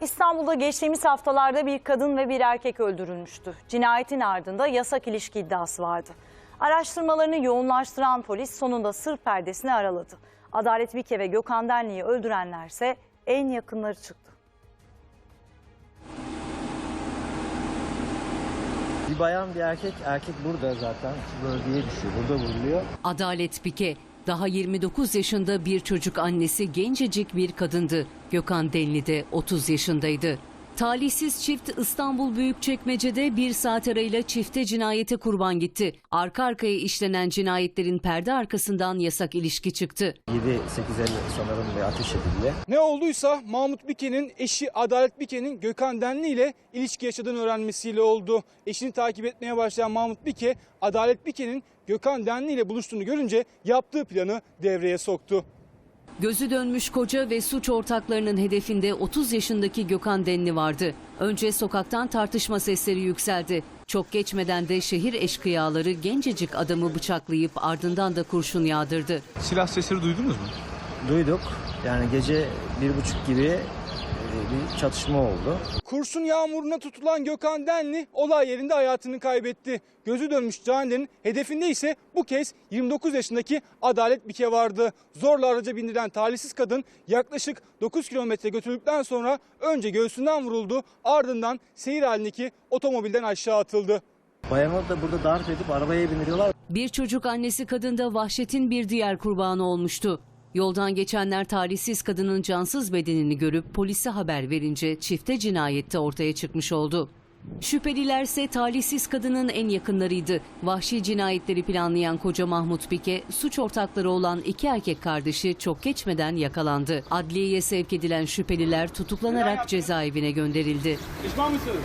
İstanbul'da geçtiğimiz haftalarda bir kadın ve bir erkek öldürülmüştü. Cinayetin ardında yasak ilişki iddiası vardı. Araştırmalarını yoğunlaştıran polis sonunda sır perdesini araladı. Adalet Bike ve Gökhan Denli'yi öldürenlerse en yakınları çıktı. Bir bayan bir erkek, erkek burada zaten bölgeye düşüyor. Burada vuruluyor. Adalet Bike, daha 29 yaşında bir çocuk annesi gencecik bir kadındı. Gökhan Denli de 30 yaşındaydı. Talihsiz çift İstanbul Büyükçekmece'de bir saat arayla çifte cinayete kurban gitti. Arka arkaya işlenen cinayetlerin perde arkasından yasak ilişki çıktı. 7-8 el sanırım bir ateş edildi. Ne olduysa Mahmut Bike'nin eşi Adalet Bike'nin Gökhan Denli ile ilişki yaşadığını öğrenmesiyle oldu. Eşini takip etmeye başlayan Mahmut Bike, Adalet Bike'nin Gökhan Denli ile buluştuğunu görünce yaptığı planı devreye soktu. Gözü dönmüş koca ve suç ortaklarının hedefinde 30 yaşındaki Gökhan Denli vardı. Önce sokaktan tartışma sesleri yükseldi. Çok geçmeden de şehir eşkıyaları gencecik adamı bıçaklayıp ardından da kurşun yağdırdı. Silah sesleri duydunuz mu? Duyduk. Yani gece bir buçuk gibi bir çatışma oldu. Kurşun yağmuruna tutulan Gökhan Denli olay yerinde hayatını kaybetti. Gözü dönmüş canilerin hedefinde ise bu kez 29 yaşındaki Adalet Bike vardı. Zorla araca bindirilen talihsiz kadın yaklaşık 9 kilometre götürdükten sonra önce göğsünden vuruldu ardından seyir halindeki otomobilden aşağı atıldı. Bayanı da burada darp edip arabaya bindiriyorlar. Bir çocuk annesi kadında vahşetin bir diğer kurbanı olmuştu. Yoldan geçenler talihsiz kadının cansız bedenini görüp polise haber verince çifte cinayette ortaya çıkmış oldu. Şüphelilerse talihsiz kadının en yakınlarıydı. Vahşi cinayetleri planlayan koca Mahmut Bike, suç ortakları olan iki erkek kardeşi çok geçmeden yakalandı. Adliyeye sevk edilen şüpheliler tutuklanarak cezaevine gönderildi. Pişman mısınız?